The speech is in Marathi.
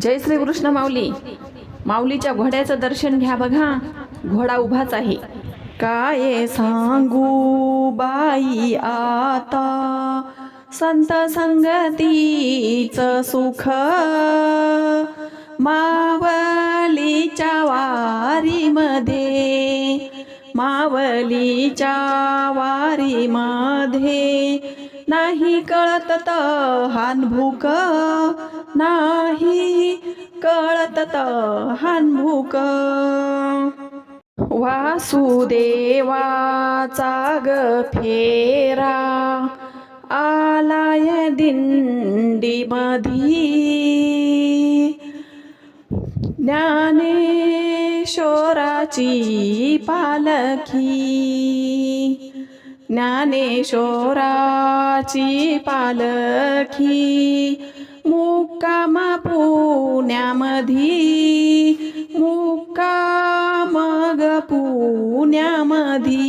जय श्री कृष्ण माऊली. माऊलीच्या घोड्याचं दर्शन घ्या बघा. घोडा उभाच आहे. काय सांगू बाई आता? संत संगतीच सुख. मावलीच्या वारीमध्ये मावलीच्या वारीमध्ये नाही कळत हान भूक नाही कळत हानभूक. वासुदेवाचा ग फेरा आलाय दिंडी मधी ज्ञानेश्वराची पालखी. ज्ञानेश्वराची पालखी. मुक्कामा पुण्यामधी मुक्का मग पुण्यामधी.